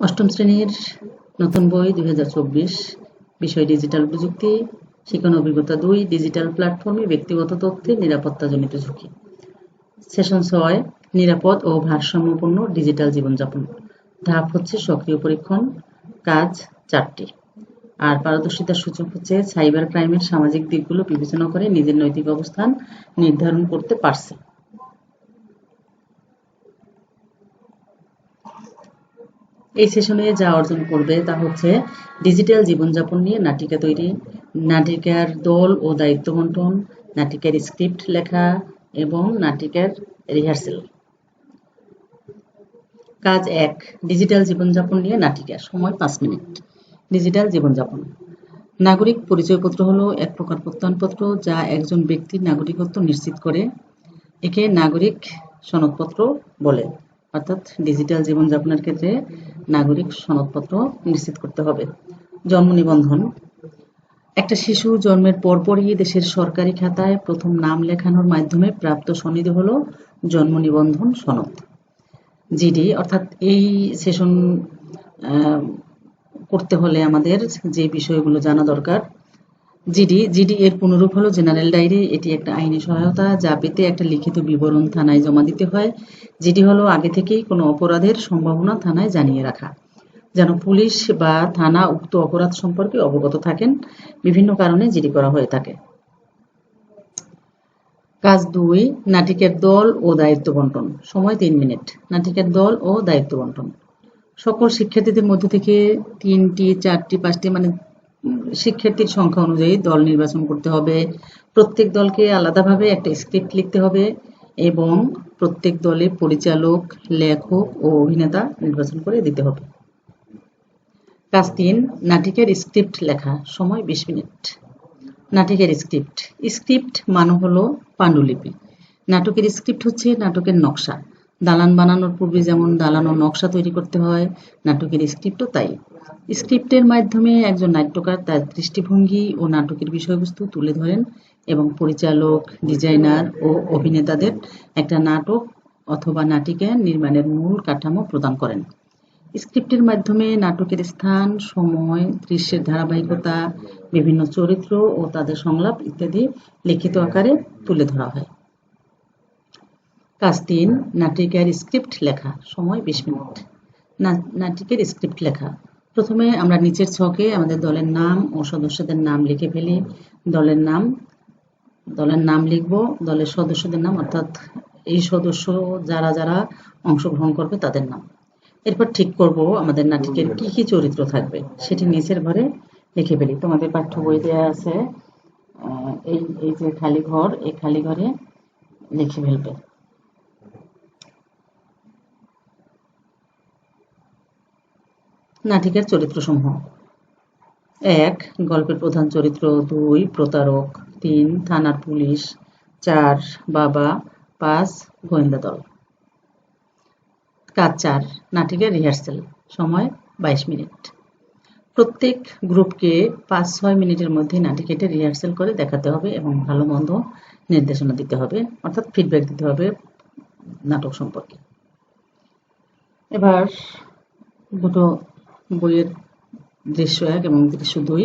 অষ্টম শ্রেণির নতুন বই দুই বিষয় ডিজিটাল প্রযুক্তি, শিক্ষণ অভিজ্ঞতা দুই, ডিজিটাল প্ল্যাটফর্মে ব্যক্তিগত তথ্যের নিরাপত্তাজনিত ঝুঁকি। সেশন ছয়, নিরাপদ ও ভারসাম্যপূর্ণ ডিজিটাল জীবনযাপন। ধাপ হচ্ছে সক্রিয় পরীক্ষণ, কাজ চারটি। আর পারদর্শিতার সূচক হচ্ছে সাইবার ক্রাইমের সামাজিক দিকগুলো বিবেচনা করে নিজের নৈতিক অবস্থান নির্ধারণ করতে পারছে। এই সেশনে যা অর্জন করবে তা হচ্ছে ডিজিটাল জীবনযাপন নিয়ে নাটিকা তৈরি, নাটিকার দল ও দায়িত্ব বন্টন, নাটিকার স্ক্রিপ্ট লেখা এবং নাটিকার রিহার্সেল। কাজ এক, ডিজিটাল জীবনযাপন নিয়ে নাটিকা। সময় পাঁচ মিনিট। ডিজিটাল জীবনযাপন। নাগরিক পরিচয়পত্র হলো এক প্রকার প্রত্যয়নপত্র যা একজন ব্যক্তির নাগরিকত্ব নিশ্চিত করে, একে নাগরিক সনদপত্র বলে। অর্থাৎ ডিজিটাল জীবনযাপনের ক্ষেত্রে নাগরিক সনদপত্র নিশ্চিত করতে হবে। জন্ম নিবন্ধন। একটা শিশু জন্মের পরপরই দেশের সরকারি খাতায় প্রথম নাম লেখানোর মাধ্যমে প্রাপ্ত সনদ হল জন্ম নিবন্ধন সনদ। জিডি অর্থাৎ এই সেশন করতে হলে আমাদের যে বিষয়গুলো জানা দরকার জিডি জিডি এর পুনরূপ হলো জেনারেল ডায়েরি। এটি একটা আইনি সহায়তা যা পেতে একটা লিখিত বিবরণ থানায় জমা দিতে হয়। জিডি হলো আগে থেকেই কোনো অপরাধের সম্ভাবনা থানায় জানিয়ে রাখা। যেন পুলিশ বা থানা উক্ত অপরাধ সম্পর্কে অবগত থাকেন, বিভিন্ন কারণে জিডি করা হয়ে থাকে। কাজ দুই, নাটিকের দল ও দায়িত্ব বন্টন। সময় তিন মিনিট। নাটিকের দল ও দায়িত্ব বন্টন। সকল শিক্ষার্থীদের মধ্যে থেকে তিনটি, চারটি, পাঁচটি মানে শিক্ষার্থীর সংখ্যা অনুযায়ী দল নির্বাচন করতে হবে। প্রত্যেক দলকে আলাদাভাবে একটা স্ক্রিপ্ট লিখতে হবে এবং প্রত্যেক দলে পরিচালক, লেখক ও অভিনেতা নির্বাচন করে দিতে হবে। কাজ তিন, নাটিকের স্ক্রিপ্ট লেখা, সময় বিশ মিনিট। নাটকের স্ক্রিপ্ট স্ক্রিপ্ট মানে হলো পাণ্ডুলিপি। নাটকের স্ক্রিপ্ট হচ্ছে নাটকের নকশা। দালান বানানোর পূর্বে যেমন দালান ও নকশা তৈরি করতে হয়, নাটকের স্ক্রিপ্টও তাই। স্ক্রিপ্টের মাধ্যমে একজন নাট্যকার তার দৃষ্টিভঙ্গি ও নাটকের বিষয়বস্তু তুলে ধরেন এবং পরিচালক, ডিজাইনার ও অভিনেতাদের একটা নাটক অথবা নাটিকা নির্মাণের মূল কাঠামো প্রদান করেন। স্ক্রিপ্টের মাধ্যমে নাটকের স্থান, সময়, দৃশ্যের ধারাবাহিকতা, বিভিন্ন চরিত্র ও তাদের সংলাপ ইত্যাদি লিখিত আকারে তুলে ধরা হয়। কাজ তিন নাটিকার স্ক্রিপ্ট লেখা, সময় বিশ মিনিট। নাটিকের স্ক্রিপ্ট লেখা। প্রথমে আমরা নিচের ছকে আমাদের দলের নাম ও সদস্যদের নাম লিখে ফেলি। দলের নাম দলের নাম লিখব, দলের সদস্যদের নাম, অর্থাৎ এই সদস্য যারা যারা অংশগ্রহণ করবে তাদের নাম। এরপর ঠিক করব আমাদের নাটকের কি কি চরিত্র থাকবে, সেটি নিচের ঘরে লিখে ফেলি। তোমাদের পাঠ্য বই দেওয়া আছে এই এই যে খালি ঘর, এই খালি ঘরে লিখে ফেলবে। নাটিকার চরিত্রসমূহ। এক, গল্পের প্রধান চরিত্র। দুই, প্রতারক। তিন, থানার পুলিশ। চার, বাবা। পাঁচ, গোয়েন্দা দল। কাজ চার, নাটিকার রিহার্সেল। সময় বাইশ মিনিট। প্রত্যেক গ্রুপকে পাঁচ, ছয় মিনিটের মধ্যে নাটিকেটে রিহার্সেল করে দেখাতে হবে এবং ভালো, মন্দ নির্দেশনা দিতে হবে, অর্থাৎ ফিডব্যাক দিতে হবে নাটক সম্পর্কে। এবার দুটো বইয়ের দৃশ্য এক এবং দৃশ্য দুই।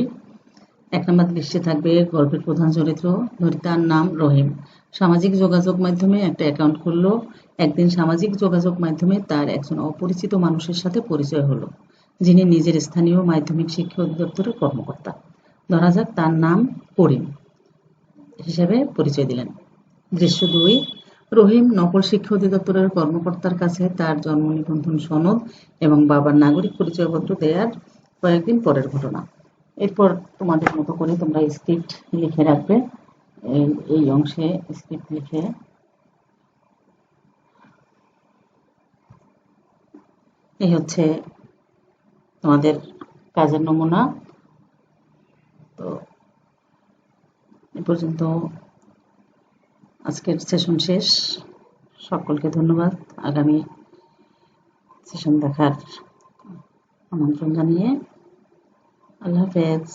এক নম্বর দৃশ্যে থাকবে গল্পের প্রধান চরিত্র ধরি তার নাম রহিম। সামাজিক যোগাযোগ মাধ্যমে একটা অ্যাকাউন্ট খুললো। একদিন সামাজিক যোগাযোগ মাধ্যমে তার একজন অপরিচিত মানুষের সাথে পরিচয় হলো, যিনি নিজের স্থানীয় মাধ্যমিক শিক্ষা অধিদপ্তরের কর্মকর্তা। ধরা যাক তার নাম করিম হিসেবে পরিচয় দিলেন। দৃশ্য দুই রহিম নকল শিক্ষা অধিদপ্তরের কর্মকর্তার কাছে তার জন্ম নিবন্ধন সনদ এবং বাবার নাগরিক পরিচয়পত্র দেওয়ার কয়েকদিন পরের ঘটনা। এরপর তোমাদের মতো করে তোমরা স্ক্রিপ্ট লিখে রাখবে। এই অংশে স্ক্রিপ্ট লিখে এই হচ্ছে তোমাদের কাজের নমুনা। তো, এ পর্যন্ত আজকের সেশন শেষ। সকলকে ধন্যবাদ। আগামী সেশন দেখার আমন্ত্রণ জানিয়ে আল্লাহ হাফেজ।